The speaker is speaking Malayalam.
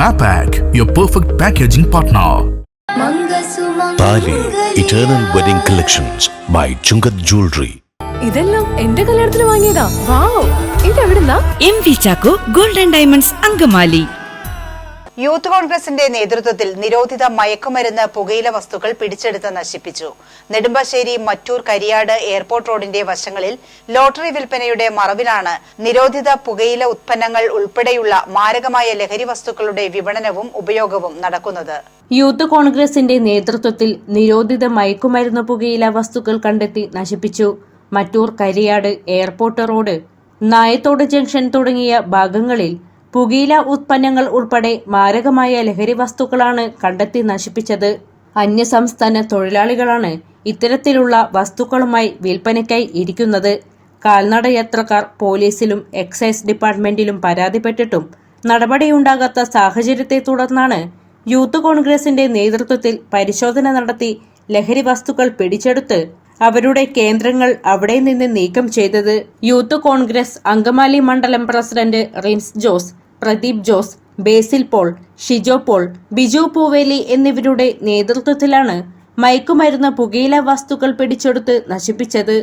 Mapac, your perfect packaging partner. Thali eternal wedding collections by Chungath jewellery ഇതെല്ലാം എന്റെ കല്യാണത്തിന് വാങ്ങിയതാ. Wow ഇതെവിടുന്നാ? M V Chacko golden diamonds Angamaly youth കോൺഗ്രസിന്റെ നേതൃത്വത്തിൽ നിരോധിത മയക്കുമരുന്ന് പുകയില വസ്തുക്കൾ പിടിച്ചെടുത്ത് നശിപ്പിച്ചു. നെടുമ്പാശ്ശേരി മറ്റൂർ കരിയാട് എയർപോർട്ട് റോഡിന്റെ വശങ്ങളിൽ ലോട്ടറി വിൽപ്പനയുടെ മറവിലാണ് നിരോധിത പുകയില ഉത്പന്നങ്ങൾ ഉൾപ്പെടെയുള്ള മാരകമായ ലഹരി വസ്തുക്കളുടെ വിപണനവും ഉപയോഗവും നടക്കുന്നത്. യൂത്ത് കോൺഗ്രസിന്റെ നേതൃത്വത്തിൽ നിരോധിത മയക്കുമരുന്ന് പുകയില വസ്തുക്കൾ കണ്ടെത്തി നശിപ്പിച്ചു. Mattoor Kariyad airport road Nayathode junction തുടങ്ങിയ ഭാഗങ്ങളിൽ പുകയില ഉത്പന്നങ്ങൾ ഉൾപ്പെടെ മാരകമായ ലഹരി വസ്തുക്കളാണ് കണ്ടെത്തി നശിപ്പിച്ചത്. അന്യസംസ്ഥാന തൊഴിലാളികളാണ് ഇത്തരത്തിലുള്ള വസ്തുക്കളുമായി വിൽപ്പനയ്ക്കായി ഇരിക്കുന്നത്. കാൽനട യാത്രക്കാർ പോലീസിലും എക്സൈസ് ഡിപ്പാർട്ട്മെന്റിലും പരാതിപ്പെട്ടിട്ടും നടപടിയുണ്ടാകാത്ത സാഹചര്യത്തെ തുടർന്നാണ് യൂത്ത് കോൺഗ്രസിന്റെ നേതൃത്വത്തിൽ പരിശോധന നടത്തി ലഹരി വസ്തുക്കൾ പിടിച്ചെടുത്ത് അവരുടെ കേന്ദ്രങ്ങൾ അവിടെ നിന്ന് നീക്കം ചെയ്തത് യൂത്ത് കോൺഗ്രസ് അങ്കമാലി മണ്ഡലം president Rims Jose Pradeep Jose Basil Paul Shijo Paul Biju Pooveli എന്നിവരുടെ നേതൃത്വത്തിലാണ് മയക്കുമരുന്ന് പുകയില വസ്തുക്കൾ പിടിച്ചെടുത്ത് നശിപ്പിച്ചത്.